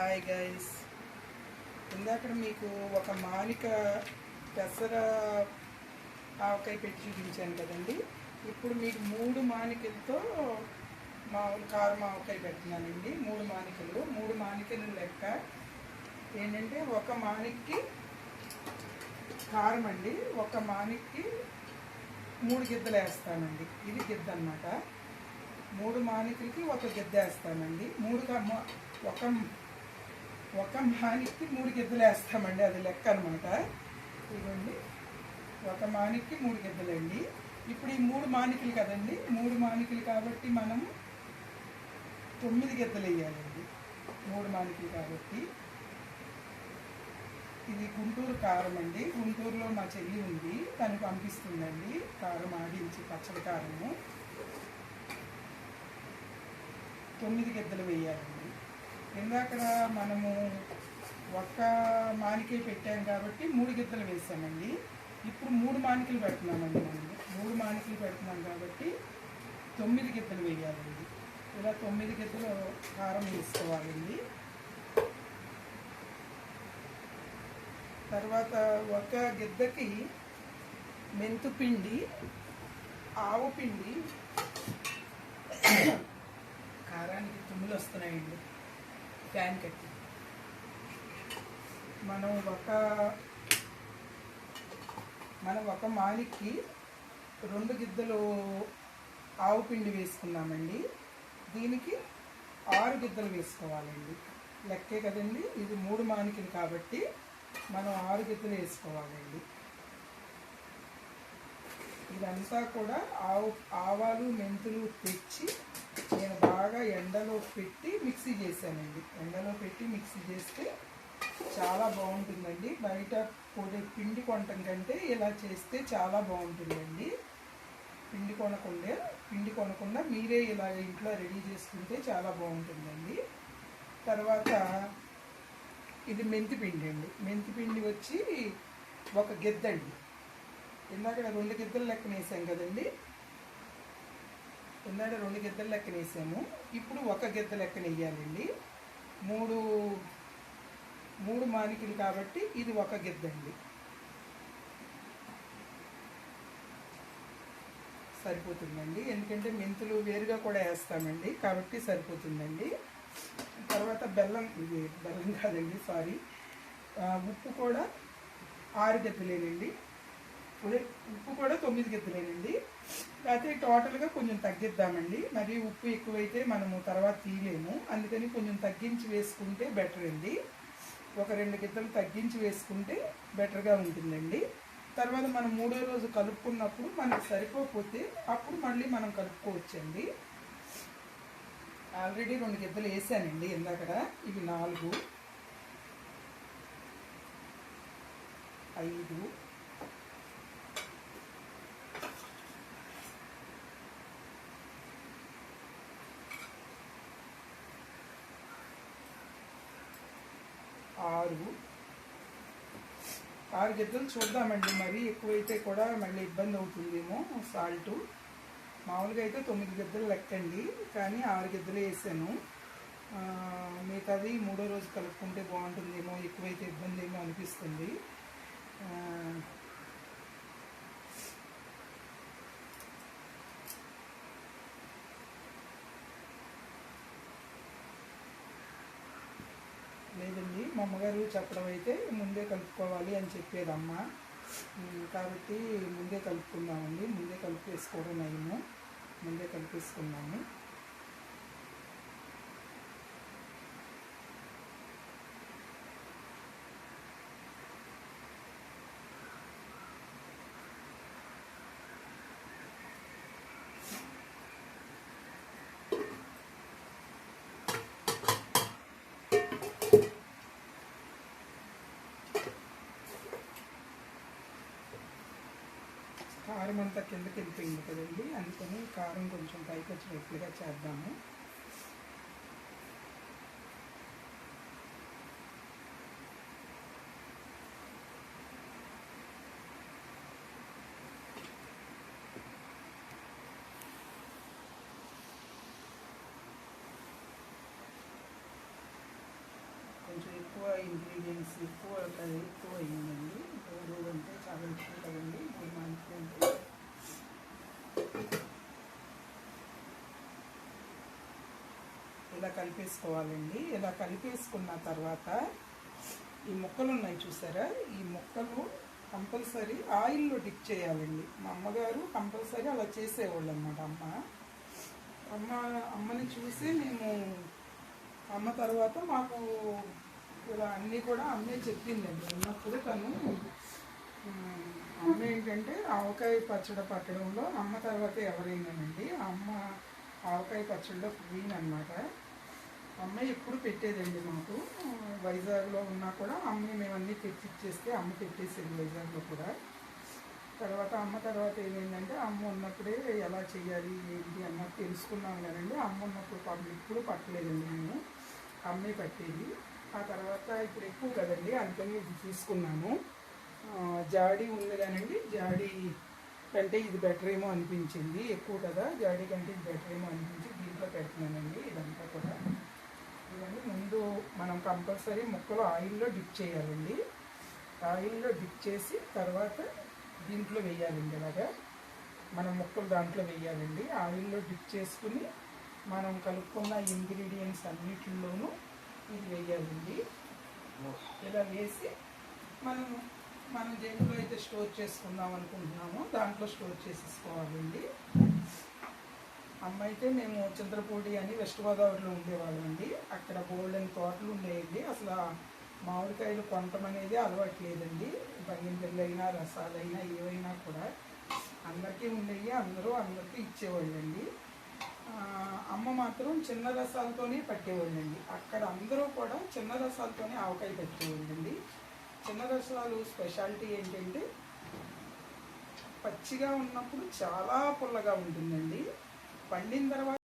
Hi guys ఇందాక మీకు ఒక మాణిక పెసర ఆవకాయ పెట్టి చూపించాను కదండి. ఇప్పుడు మీకు మూడు మానికలతో మామూలు కారం ఆవకాయ పెడుతున్నానండి. మూడు మానికలు. మూడు మానికలు లెక్క ఏంటంటే ఒక మానిక్కి కారం అండి. ఒక మానిక్కి మూడు గిద్దలు వేస్తానండి. ఇది గిద్ద అనమాట మూడు మానికలకి ఒక గిద్ద వేస్తామండి మూడు ఒక ఒక మానికి మూడు గిద్దలు వేస్తామండి. అది లెక్క అనమాట ఇదిగోండి. ఒక మానికి మూడు గిద్దలండి. ఇప్పుడు ఈ మూడు మానికలు కదండి. మూడు మానికలు కాబట్టి మనం తొమ్మిది గిద్దలు వేయాలండి. మూడు మానికలు కాబట్టి. ఇది గుంటూరు కారం అండి. గుంటూరులో మా చెల్లి ఉంది. తను పంపిస్తుందండి. కారం ఆడించి పచ్చడి కారము. తొమ్మిది గిద్దలు వేయాలండి. ఇందాక మనము ఒక్క మానికే పెట్టాం కాబట్టి మూడు గిద్దలు వేసామండి. ఇప్పుడు మూడు మానికలు పెడుతున్నామండి మనము మూడు మానికలు పెడుతున్నాం కాబట్టి తొమ్మిది గిద్దలు వేయాలండి. ఇలా తొమ్మిది గిద్దలు కారం వేసుకోవాలండి. తర్వాత ఒక గిద్దకి మెంతుపిండి ఆవు పిండి కారానికి తుమ్ములు వస్తున్నాయండి. ఫ్యాన్ కట్టి మనం ఒక మనం ఒక మాలిక్కి రెండు గిద్దలు ఆవు పిండి వేసుకున్నామండి. దీనికి ఆరు గిద్దలు వేసుకోవాలండి. లెక్కే కదండి. ఇది మూడు మానికిలు కాబట్టి మనం ఆరు గిద్దలు వేసుకోవాలండి. ఇదంతా కూడా ఆవు ఆవాలు మెంతులు తెచ్చి నేను బాగా ఎండలో పెట్టి మిక్సీ చేశానండి. ఎండలో పెట్టి మిక్సీ చేస్తే చాలా బాగుంటుందండి. బయట పొడి పిండి కొనటం కంటే ఇలా చేస్తే చాలా బాగుంటుందండి. పిండి కొనకుండా పిండి కొనకుండా మీరే ఇలా ఇంట్లో రెడీ చేసుకుంటే చాలా బాగుంటుందండి. తర్వాత ఇది మెంతి పిండి అండి. మెంతిపిండి వచ్చి ఒక గిద్దండి. ఇందాక రెండు గిద్దలు లెక్కన వేసాం కదండి. ఇందాక రెండు గిద్దలు లెక్కన వేసాము ఇప్పుడు ఒక గిద్ద లెక్కన వేయాలండి మూడు మూడు మానికలు కాబట్టి ఇది ఒక గిద్దండి సరిపోతుందండి. ఎందుకంటే మెంతులు వేరుగా కూడా వేస్తామండి. కాబట్టి సరిపోతుందండి. తర్వాత బెల్లం ఇది బెల్లం కాదండి సారీ. ఉప్పు కూడా ఆరు గిద్దలేనండి అదే ఉప్పు కూడా తొమ్మిది గిద్దలేనండి అయితే టోటల్గా కొంచెం తగ్గిద్దామండి. మరి ఉప్పు ఎక్కువైతే మనము తర్వాత తీయలేము. అందుకని కొంచెం తగ్గించి వేసుకుంటే బెటర్ అండి. ఒక రెండు గిద్దలు తగ్గించి వేసుకుంటే బెటర్గా ఉంటుందండి. తర్వాత మనం మూడో రోజు కలుపుకున్నప్పుడు మనకు సరిపోకపోతే అప్పుడు మళ్ళీ మనం కలుపుకోవచ్చండి. ఆల్రెడీ రెండు గిద్దలు వేసానండి ఇందాకడ. ఇవి నాలుగు ఐదు ఆరు. ఆరు గిద్దలు చూద్దామండి. మరీ ఎక్కువైతే కూడా మళ్ళీ ఇబ్బంది అవుతుందేమో సాల్ట్. మామూలుగా అయితే తొమ్మిది గిద్దలు లెక్కండి కానీ ఆరు గిద్దలు వేసాను. మిగతాది మూడో రోజు కలుపుకుంటే బాగుంటుందేమో ఎక్కువైతే ఇబ్బంది ఏమో అనిపిస్తుంది ఆ, లేదండి మా అమ్మగారు చెప్పడం అయితే ముందే కలుపుకోవాలి అని చెప్పేదమ్మ. అమ్మ కాబట్టి ముందే కలుపుకుందామండి. ముందే కలిపేసుకోవడం నయము. ముందే కలిపేసుకున్నాము కారం అంతా కిందకి వెళ్ళిపోయింది కదండి. అందుకని కారం కొంచెం పైకి వచ్చినట్లుగా చేద్దాము. కొంచెం ఎక్కువ ఇంగ్రీడియంట్స్ ఎక్కువ ఎక్కువ అయ్యిందండి మూడు అంటే చాలా ఎక్కువ కదండి. మూడు మంది అంటే ఇలా కలిపేసుకోవాలండి? ఇలా కలిపేసుకున్న తర్వాత ఈ ముక్కలు ఉన్నాయి చూసారా? ఈ ముక్కలు కంపల్సరీ ఆయిల్లో డిప్ చేయాలండి. మా అమ్మగారు కంపల్సరీ అలా చేసేవాళ్ళు అనమాట అమ్మ. అమ్మ అమ్మని చూసి మేము అమ్మ తర్వాత మాకు ఇలా అన్నీ కూడా అమ్మే చెప్పిందండి. ఉన్నప్పుడు తను అమ్మ ఏంటంటే ఆవకాయ పచ్చడి పట్టడంలో అమ్మ తర్వాత ఎవరైనానండి అమ్మ ఆవకాయ పచ్చడిలో క్వీన్ అనమాట అమ్మ ఎప్పుడు పెట్టేదండి మాకు. వైజాగ్లో ఉన్నా కూడా అమ్మని మేము అన్నీ తెచ్చిచ్చేస్తే అమ్మ పెట్టేసేది వైజాగ్లో కూడా. తర్వాత అమ్మ తర్వాత ఏమైందంటే అమ్మ ఉన్నప్పుడే ఎలా చేయాలి ఏంటి అన్నది తెలుసుకున్నాం కదండి. అమ్మ ఉన్నప్పుడు పాపం ఎప్పుడు పట్టలేదండి మేము. అమ్మే పట్టేది. ఆ తర్వాత ఇప్పుడు ఎక్కువ కదండి అందుకని ఇది తీసుకున్నాను జాడీ ఉంది కానండి. జాడీ కంటే ఇది బెటర్ ఏమో అనిపించింది. ఎక్కువ కదా జాడీ కంటే ఇది బెటర్ ఏమో అనిపించి దీంట్లో పెడుతున్నానండి ఇదంతా కూడా. ఇవన్నీ ముందు మనం కంపల్సరీ ముక్కలు ఆయిల్లో డిప్ చేయాలండి. ఆయిల్లో డిప్ చేసి తర్వాత దీంట్లో వేయాలండి ఇలాగా మనం ముక్కలు దాంట్లో వేయాలండి. ఆయిల్లో డిప్ చేసుకుని మనం కలుపుకున్న ఇంగ్రీడియంట్స్ అన్నిటిలోనూ ఇది వేయాలండి. ఇలా వేసి మనం మనం దేంట్లో అయితే స్టోర్ చేసుకుందాం అనుకుంటున్నామో దాంట్లో స్టోర్ చేసేసుకోవాలండి. అమ్మ అయితే మేము చంద్రపూడి అని వెస్ట్ గోదావరిలో ఉండేవాళ్ళండి అక్కడ బోల్డెన్ తోటలు ఉండేయండి అసలు మామిడికాయలు కొనటం అనేది అలవాటు లేదండి. బంగినపల్లి రసాలైనా ఏవైనా కూడా అందరికీ ఉండేవి అందరూ అందరికీ ఇచ్చేవాళ్ళండి. అమ్మ మాత్రం చిన్న రసాలతోనే పట్టేవాళ్ళండి. అక్కడ అందరూ కూడా చిన్న రసాలతోనే ఆవకాయ పెట్టేవాళ్ళండి. చిన్న స్పెషాలిటీ ఏంటంటే పచ్చిగా ఉన్నప్పుడు చాలా పుల్లగా ఉంటుందండి. పండిన తర్వాత